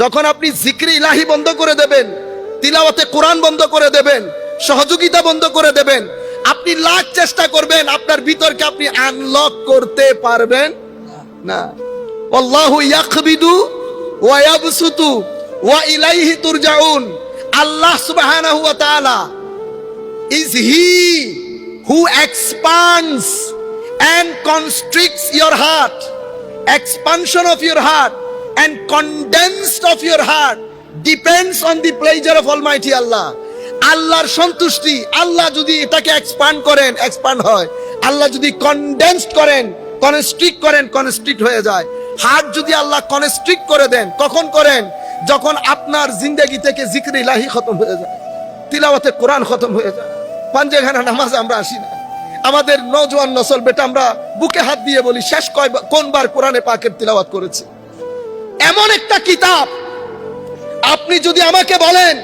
যখন আপনি জিক্রি ইলাহি বন্ধ করে দেবেন, তিলাওয়াতে কোরআন বন্ধ করে দেবেন, সহযোগিতা বন্ধ করে দেবেন, আপনি লাখ চেষ্টা করবেন, আপনার ভিতরকে আপনি আনলক করতে পারবেন না। আল্লাহু ইয়াকবিদু ওয়া ইয়াবসুতু ওয়া ইলাইহি তুরজাউন। আল্লাহ সুবহানাহু ওয়া তাআলা is he who expands and constricts your heart, expansion of your heart and condensed of your heart depends on the pleasure of almighty allah. আল্লাহর সন্তুষ্টি, আল্লাহ যদি এটাকে এক্সপান্ড করেন এক্সপান্ড হয়। আল্লাহ যদি কনডেন্সড করেন কনস্ট্রিক্ট করেন কনস্ট্রিক্ট হয়ে যায়। হার্ট যদি আল্লাহ কনস্ট্রিক্ট করে দেন, কখন করেন? যখন আপনার জিন্দগি থেকে জিক্র ইলাহি খতম হয়ে যায়। তিলাওয়াতে কোরআন খতম হয়ে যায়। পাঞ্জেখানা নামাজ আমরা আসি না। আমাদের নজওয়ান নসল, বেটা আমরা বুকে হাত দিয়ে বলি, শেষ কয় কোনবার কোরআনে পাকের তিলাওয়াত করেছি? এমন একটা কিতাব। আপনি যদি আমাকে বলেন,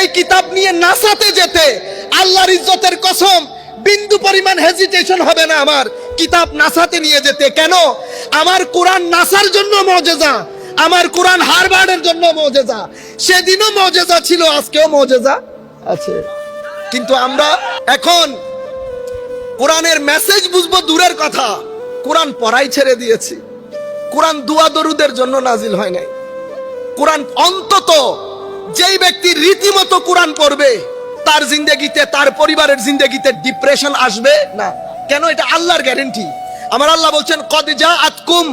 এই কিতাব নিয়ে নাসাতে যেতে আল্লাহর ইজ্জতের কসম, বিন্দু পরিমাণ হেজিটেশন হবে না আমার। কিতাব নাসাতে নিয়ে যেতে। কেন? আমার কোরআন নাসার জন্য মজেজা। আমার কোরআন হারবার্ডের জন্য মজেজা। সেদিনও মজেজা ছিল, আজকেও মজেজা আছে। কিন্তু আমরা এখন কোরআনের মেসেজ বুঝব দূরের কথা। কোরআন পড়াই ছেড়ে দিয়েছি। কোরআন দুয়া দরুদের জন্য নাজিল হয় নাই। কোরআন অন্তত যেই ব্যক্তি রীতিমতো কোরআন পড়বে, তার জিন্দগিতে, তার পরিবারের জিন্দগিতে ডিপ্রেশন আসবে না। কেন? এটা আল্লাহর গ্যারেন্টি আমার আল্লাহ বলছেন, কদ যা আতকুম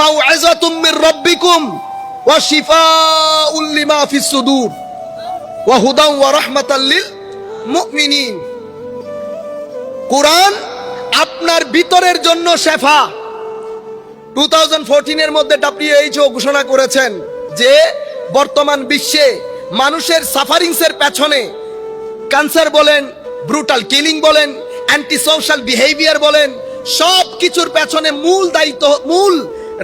মাউআযাতুম মির রাব্বিকুম ওয়া শিফাউল লিমা ফিস সুদূর ওয়া হুদাও ওয়া রাহমাতাল লিল মুমিনিন। কোরআন আপনার ভিতরের জন্য শেফা। টু থাউজেন্ড এর মধ্যে ডাব্লিউএইচও ঘোষণা করেছেন যে বর্তমান বিশ্বে মানুষের সাফারিংস এর পেছনে ক্যান্সার বলেন ব্রুটাল কিলিং বলেন অ্যান্টি সোশ্যাল বিহেভিয়ার বলেন সব কিছুর পেছনে মূল দায়িত্ব, মূল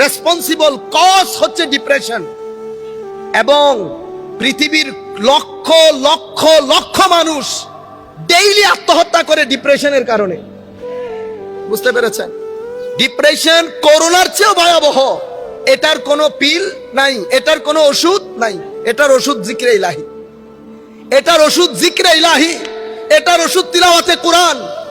রেসপন্সিবল কজ হচ্ছে ডিপ্রেশন এবং পৃথিবীর লক্ষ লক্ষ লক্ষ মানুষ ডেইলি আত্মহত্যা করে ডিপ্রেশনের কারণে। বুঝতে পেরেছেন? ডিপ্রেশন করোনার চেয়েও ভয়াবহ। এটার কোনো পিল নাই, এটার কোনো ওষুধ নাই, এটার ওষুধ জিক্রে ইলাহি। এটার ওষুধ জিক্রে ইলাহি, এটার ওষুধ তিলাওয়াতে কোরআন।